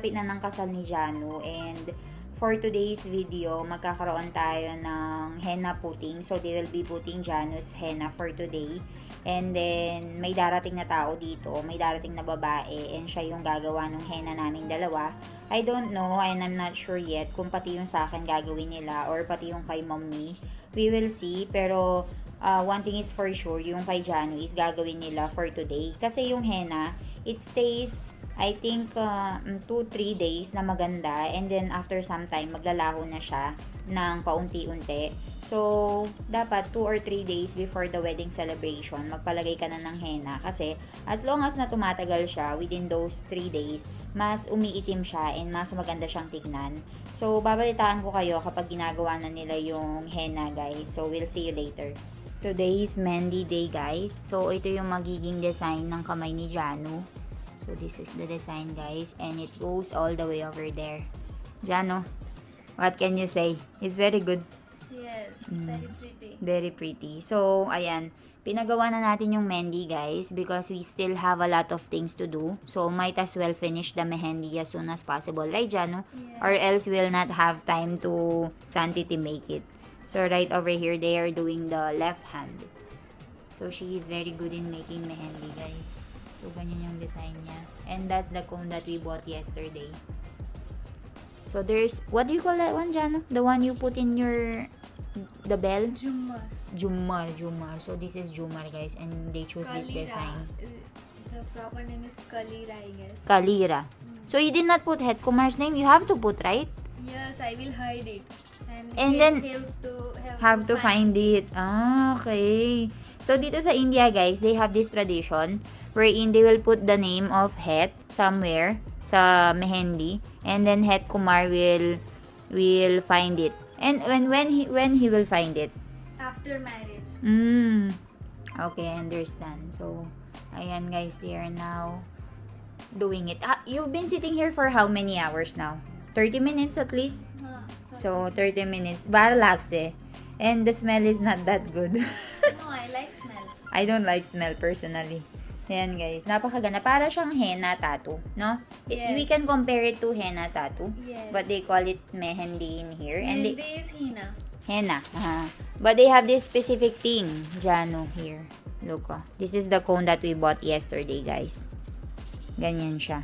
napakalapit na ng kasal ni Janu and for today's video, magkakaroon tayo ng henna putting. So, they will be putting Janu's henna for today. And then, may darating na tao dito, may darating na babae, and siya yung gagawa ng henna naming dalawa. I don't know, and I'm not sure yet kung pati yung sa akin gagawin nila or pati yung kay mommy. We will see, pero uh, one thing is for sure, yung kay Janu is gagawin nila for today. Kasi yung henna, it stays, I think, 2-3 days na maganda. And then, after some time, maglalaho na siya ng paunti-unti. So, dapat 2 or 3 days before the wedding celebration, magpalagay ka na ng henna. Kasi, as long as na tumatagal siya within those 3 days, mas umiitim siya and mas maganda siyang tignan. So, babalitaan ko kayo kapag ginagawa na nila yung henna, guys. So, we'll see you later. Today is Mandy Day, guys. So, ito yung magiging design ng kamay ni Janu. So, this is the design, guys. And it goes all the way over there. Janu, what can you say? It's very good. Yes, Mm. very pretty. Very pretty. So, ayan. Pinagawa na natin yung mehendi, guys, because we still have a lot of things to do. So, might as well finish the mehendi as soon as possible. Right, Janu? Yeah. Or else we'll not have time to Santity make it. So, right over here, they are doing the left hand. So, she is very good in making mehendi, guys. So, ganyan yung design niya. And that's the cone that we bought yesterday. So, there's, what do you call that one, Jano? The one you put in your, the bell? Jumar. Jumar, Jumar. So, this is Jumar, guys. And they chose this Kalira. design. Uh, The proper name is Kalira, I guess. Kalira. So, you did not put head Kumar's name. You have to put, right? Yes, I will hide it. And, And he then have to have, have to find it. Ah, okay. So, dito sa India, guys, they have this tradition wherein they will put the name of Het somewhere sa mehendi and then Het Kumar will will find it. And when when he when he will find it? after marriage. Mm. Okay, I understand. So, ayan guys, they are now doing it. Ah, you've been sitting here for how many hours now? 30 minutes at least? So, 30 minutes. Baralax eh. And the smell is not that good. no, I like smell. I don't like smell personally. Ayan guys, napakaganda. Para siyang henna tattoo, no? It- Yes. We can compare it to henna tattoo. Yes. But they call it mehendi in here. And they, Mehendi is Hina. henna. aha. But they have this specific thing, Jano, here. Look, oh. This is the cone that we bought yesterday, guys. Ganyan siya.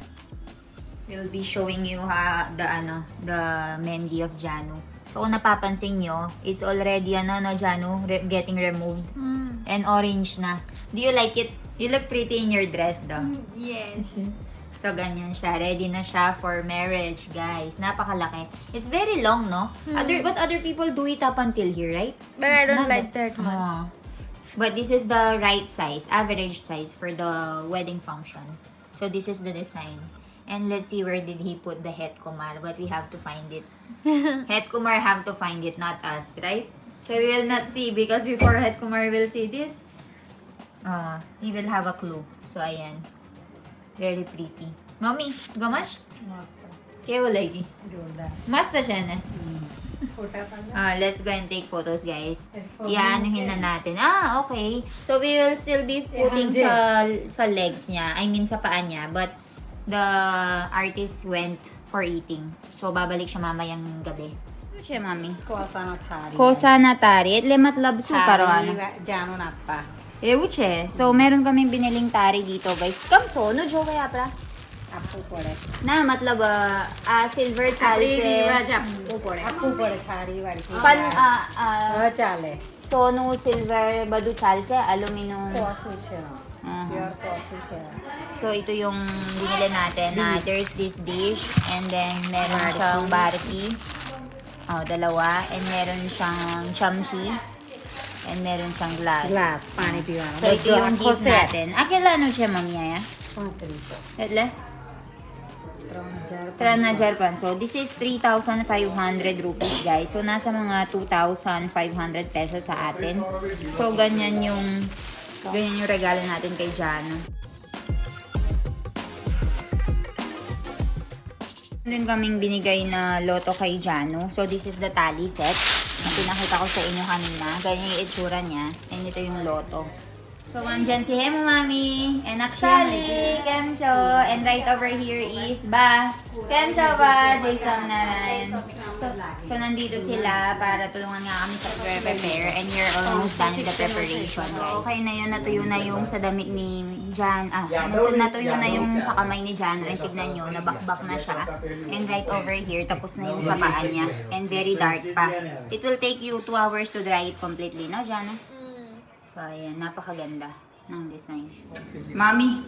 We'll be showing you ha, the, ano, the Mendy of Jano. So, kung napapansin nyo, it's already, ano, na Jano, re- getting removed. Mm. And orange na. Do you like it? You look pretty in your dress, though. Yes. So, ganyan siya. Ready na siya for marriage, guys. Napakalaki. It's very long, no? Other, but other people do it up until here, right? But I don't Not like that much. Ah. But this is the right size, average size for the wedding function. So, this is the design. And let's see where did he put the Het Kumar. But we have to find it. Het Kumar have to find it, not us, right? So we will not see because before Het Kumar will see this, uh, he will have a clue. So ayan. Very pretty. Mommy, gumash? Masta. Kaya lagi? Jordan. Masta siya na. Mm. uh, let's go and take photos, guys. Iaanuhin na natin. Ah, okay. So, we will still be putting sa, sa legs niya. I mean, sa paa niya. But, the artist went for eating. So, babalik siya mamayang gabi. Ano siya, mami? Cosa notari. Cosa notari. Le matlab su Tari paro ano. wa- Giano nappa. Euche. So, meron kaming biniling tari dito, guys. Kamso, no joke kaya pra? Appu pore. Na, matlab, ah, ah, silver chalice. Appu pore thari wali. Pan, ah, uh, ah, Chale. sonu silver badu chalse, aluminum. Cosa succede? Uh-huh. Coffee siya. So, ito yung binili natin na there's this dish and then meron bariki. siyang bariki. Oh, dalawa. And meron siyang chamchi. And meron siyang glass. Glass, mm. pani piwa. So, ito yung gift natin. Ah, kailan siya mamaya? Pantrito. Kailan? Trana Jarpan. So, this is 3,500 rupees, guys. So, nasa mga 2,500 pesos sa atin. So, ganyan yung ganyan yung regalo natin kay Jano. din kaming binigay na loto kay Jano. So, this is the tally set na pinakita ko sa inyo kanina. Ganyan yung itsura niya. And ito yung loto. So, andyan si Hemo Mami, and actually, Kemcho, and right over here is Ba. Kemcho ba, Jason Naran. So, so, nandito sila para tulungan nga kami sa prepare and you're almost done with the preparation, guys. Okay na yun, natuyo na yung sa damit ni Jan, ah, nasu- natuyo na yung sa kamay ni Jan, and tignan nyo, nabakbak na siya. And right over here, tapos na yung sa paa niya, and very dark pa. It will take you 2 hours to dry it completely, no, Jana? So, ayan. Napakaganda ng design. Mami,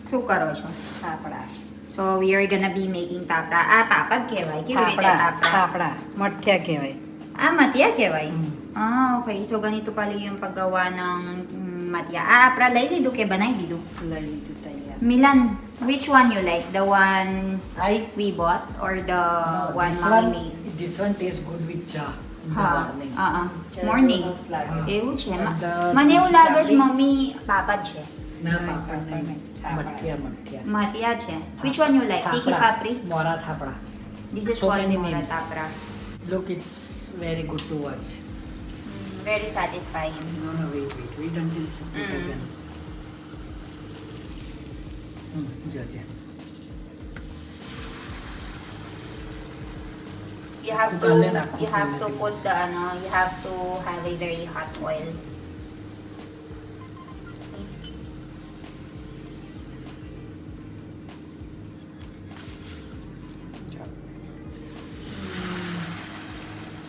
suka raw siya. Tapra. So, we are gonna be making tapra. Ah, tapad keway. Keway tapra. tapra. Tapra. Matya keway. Ah, matya keway. Mm. Ah, okay. So, ganito pala yung paggawa ng mm, matya. Ah, pra lay do ke banay dido. Lay do tayo. Milan, which one you like? The one I we bought or the no, one mommy made? This one tastes good with cha in the Ha, morning. ah, ah. Morning. Ah. Eh, siya. Ma- And the Maniulagas, tiki mommy, papad siya. Na papad nahi. Matya matya. Matya siya. Which one you like? Tiki Thapra. papri? Mora thapra. This is So called many Mora names. Tapra. Look, it's very good to watch. Mm, Very satisfying. No, no, wait, wait, wait until it's put Mm. again. Hmm, ja, You have to you have to put the ano, you have to have a very hot oil.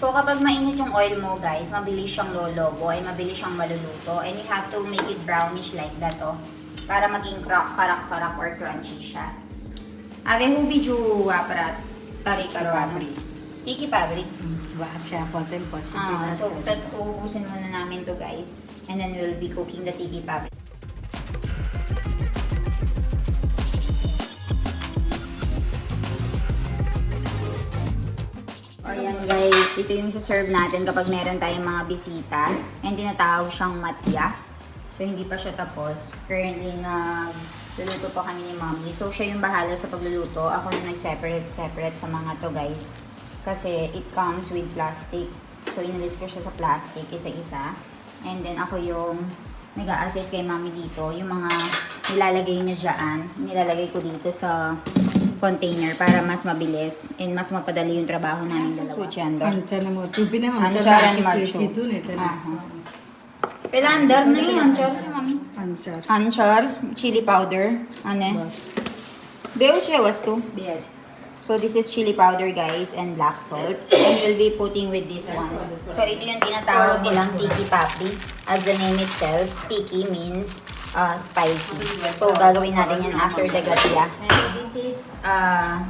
So kapag mainit yung oil mo guys, mabilis siyang lolobo ay mabilis siyang maluluto and you have to make it brownish like that oh para maging crack karak-karak or crunchy siya. Ave hubi ju para tari karwano. Tiki fabric. Siya po din po. Ah, so, tat- uubusin muna namin to guys. And then we'll be cooking the tiki fabric. Ayan guys, ito yung serve natin kapag meron tayong mga bisita. And tinatawag siyang matya. So hindi pa siya tapos. Currently nagluluto pa kami ni Mommy. So siya yung bahala sa pagluluto. Ako na nag-separate-separate sa mga to guys. Kasi it comes with plastic. So, inalis ko siya sa plastic, isa-isa. And then, ako yung nag assist kay mami dito. Yung mga nilalagay niya dyan, nilalagay ko dito sa container para mas mabilis and mas mapadali yung trabaho namin dalawa. So, dyan daw. Ancha na mo. Tubi na ancha sa marcho. Ito na ito na. Pela andar na anchar siya, mami. Anchar. Anchar, chili powder, ano eh. Beo siya, was to. Beo siya. So, this is chili powder, guys, and black salt. And we'll be putting with this one. So, ito yung tinatawag nilang tiki papi. As the name itself, tiki means uh, spicy. So, gagawin natin yan after the gatia. Ah. So, this is, uh,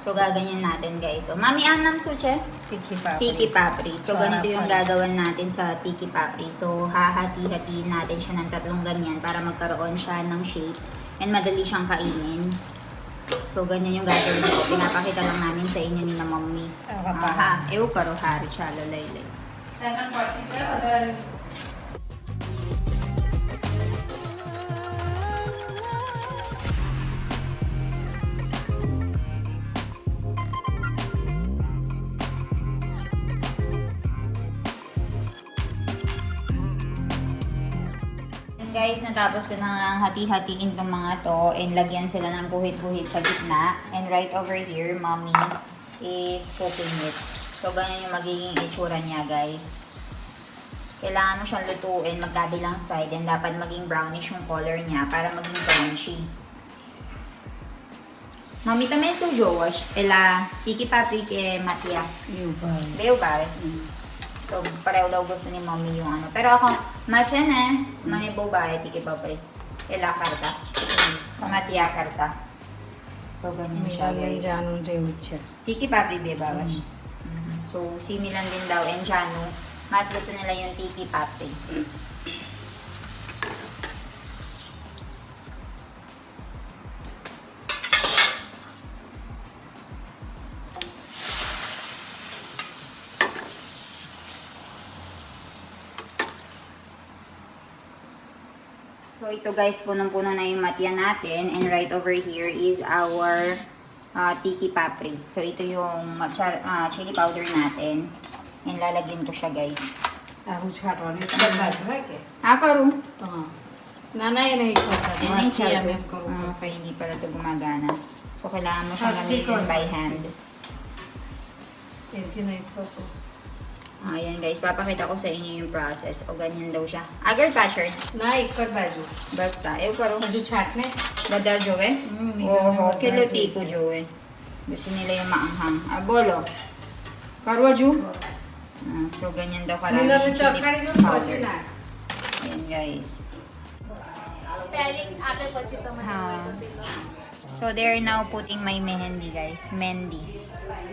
so, gaganyan natin, guys. So, Mami, anam suche? Tiki papri. Tiki papri. So, ganito yung gagawin natin sa tiki papri. So, hahati-hatiin natin siya ng tatlong ganyan para magkaroon siya ng shape and madali siyang kainin. So, ganyan yung gagawin ko. Pinapakita lang namin sa inyo ni na mommy. Aha, ew karo hari chalo laylay. And guys, natapos ko na nga hati-hatiin itong mga to and lagyan sila ng guhit-guhit sa gitna. And right over here, mommy is cooking it. So, ganyan yung magiging itsura niya, guys. Kailangan mo siyang lutuin magkabilang side and dapat maging brownish yung color niya para maging crunchy. Mami, também sujou, ela pique paprika e matia. Meu pai. Meu pai. So, pareho daw gusto ni mommy yung ano. Pero ako, masya na, manibo ba, eh, tiki ba, pre. Ila karta. Pamatiya karta. So, ganyan siya, guys. Janong Reucha. Tiki ba, pre, bawas. So, similan din daw, and Jano, mas gusto nila yung tiki papri. So, ito guys, punong-puno na yung matya natin. And right over here is our uh, tiki papri. So, ito yung uh, chili powder natin. And lalagyan ko siya, guys. Aku cakap orang itu tak baik. Apa ru? Nanay na ito. Nanay siya. Uh, so, hindi pala ito gumagana. So, kailangan mo siya gamitin by hand. Hindi na ito. po. Ayan guys, papakita ko sa inyo yung process. O ganyan daw siya. Agar patcherd. ના એક જ બાજુ Basta. Eh, pero હજુ છાટને badal jowe. Hmm, may Oo, ganun, oh, badal kiloti ko jowe. jowe. Gusto nila yung maanghang. Ah, bolo. Karwa ju. Ah, so, ganyan daw karami. નીલાને chili ચખાડી જો powder. પછી નાખ Ayan guys. સ્પેલિંગ આગળ પછી તો મને હા. So, they're now putting my mehendi, guys. Mendi.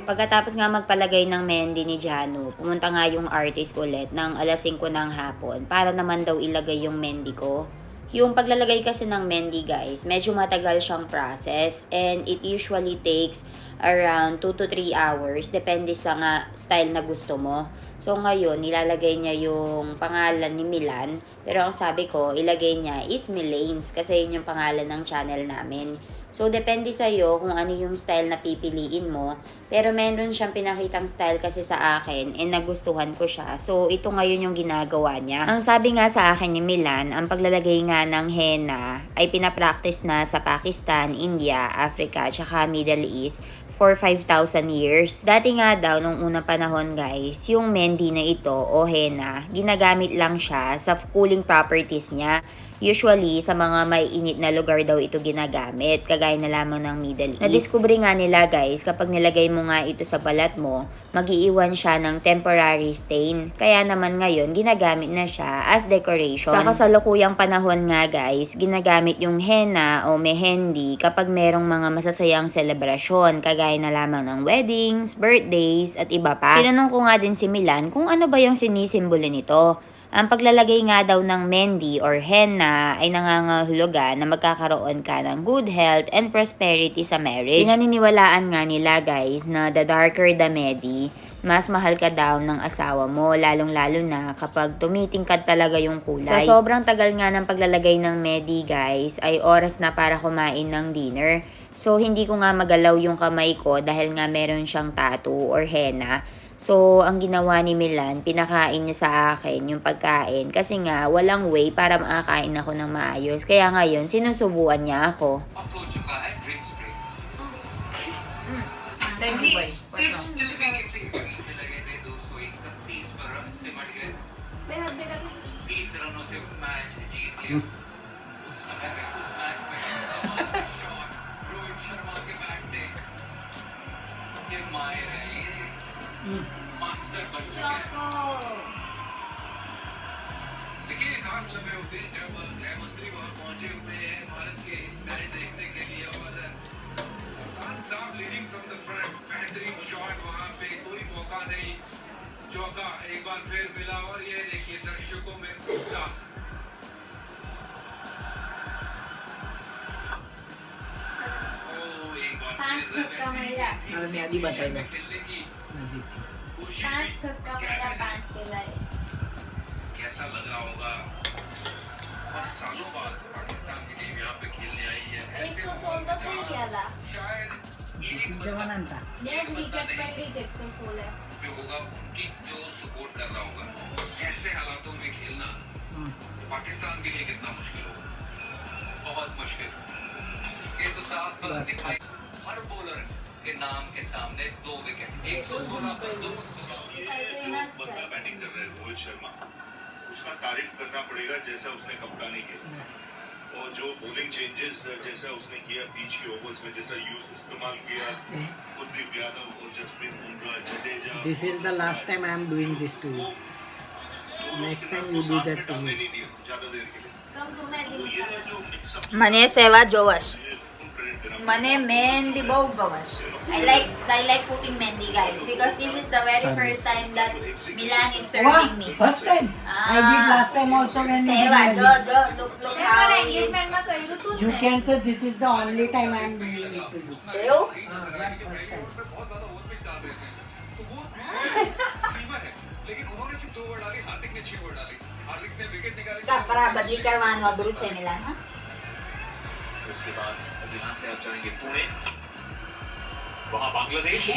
Pagkatapos nga magpalagay ng mehendi ni Jano, pumunta nga yung artist ulit ng alas 5 ng hapon para naman daw ilagay yung mehendi ko. Yung paglalagay kasi ng mehendi, guys, medyo matagal siyang process and it usually takes around 2 to 3 hours. Depende sa nga style na gusto mo. So, ngayon, nilalagay niya yung pangalan ni Milan. Pero ang sabi ko, ilagay niya is Milanes kasi yun yung pangalan ng channel namin. So, depende sa'yo kung ano yung style na pipiliin mo. Pero meron siyang pinakitang style kasi sa akin and nagustuhan ko siya. So, ito ngayon yung ginagawa niya. Ang sabi nga sa akin ni Milan, ang paglalagay nga ng henna ay pinapractice na sa Pakistan, India, Africa, tsaka Middle East for 5,000 years. Dati nga daw, nung unang panahon guys, yung mendi na ito o henna, ginagamit lang siya sa cooling properties niya. Usually, sa mga may init na lugar daw ito ginagamit, kagaya na lamang ng Middle East. Na-discover nga nila guys, kapag nilagay mo nga ito sa balat mo, magiiwan siya ng temporary stain. Kaya naman ngayon, ginagamit na siya as decoration. Sa kasalukuyang panahon nga guys, ginagamit yung henna o mehendi kapag merong mga masasayang selebrasyon, kagaya na lamang ng weddings, birthdays, at iba pa. Tinanong ko nga din si Milan kung ano ba yung sinisimbolo nito. Ang paglalagay nga daw ng mendi or henna ay nangangahulugan na magkakaroon ka ng good health and prosperity sa marriage. Pinaniniwalaan nga nila guys na the darker the medi, mas mahal ka daw ng asawa mo, lalong-lalo na kapag tumitingkad talaga yung kulay. Sa sobrang tagal nga ng paglalagay ng medi guys, ay oras na para kumain ng dinner. So, hindi ko nga magalaw yung kamay ko dahil nga meron siyang tattoo or henna. So, ang ginawa ni Milan, pinakain niya sa akin yung pagkain. Kasi nga, walang way para makakain ako ng maayos. Kaya ngayon, sinusubuan niya ako. Upload yung kain, drinks, drinks. Thank you, boy. What's up? मुझे में भारत के मैच देखने के लिए और साहब leading from the front बेहतरीन shot वहाँ पे कोई मौका नहीं। चौका एक बार फिर मिला और ये देखिए दर्शकों में उत्साह। पाँच छक्का मेरा। पाँच खेला है। कैसा लग रहा होगा? जवान था नेट विकेट पे भी 116 जो होगा उनकी जो सपोर्ट कर रहा होगा। ऐसे हालातों में खेलना तो पाकिस्तान के लिए कितना मुश्किल होगा। बहुत मुश्किल। ये तो साफ़ दिखाई हर बॉलर के नाम के सामने दो विकेट एक सौ सोलह पर दो बंदा बैटिंग कर रहे हैं रोहित शर्मा। उसका तारीफ़ करना पड़ेगा जैसा उसने कप्तानी खेला और जो बोलिंग चेंजेस uh, जैसा उसने किया बीच के ओवर्स में जैसा यूज़ इस्तेमाल किया कुलदीप यादव और Jasprit Bumrah Jadeja this is the last time I am doing this to you next time you do that to me ज़्यादा देर के लिए। मनीष तो सेवा जोश। दिन ये है जो mix up Mane sewa jowash. Full credit देना Mane mendi bow gawash. I like I like putting mendi guys because this is the very Sorry. first time that Milan is serving me. First time? I did Ah. last time also when you Sewa did jo it. jo look look મેં how મારા it is. એન્ગેજમેન્ટમાં કર્યું તું જ You ને can say this is the only time I am doing it to you. Ew. Ah, that first time. बहुत ज्यादा over pitch डाल रहे थे तो वो सीमा है लेकिन उन्होंने सिर्फ दो ओवर डाली हार्दिक ने छह ओवर डाली हार्दिक ने विकेट निकाले Ka para badli karwano abroad sa Milan ha. उसके बाद अब यहाँ से आप जाएँगे पुणे। वहाँ बांग्लादेश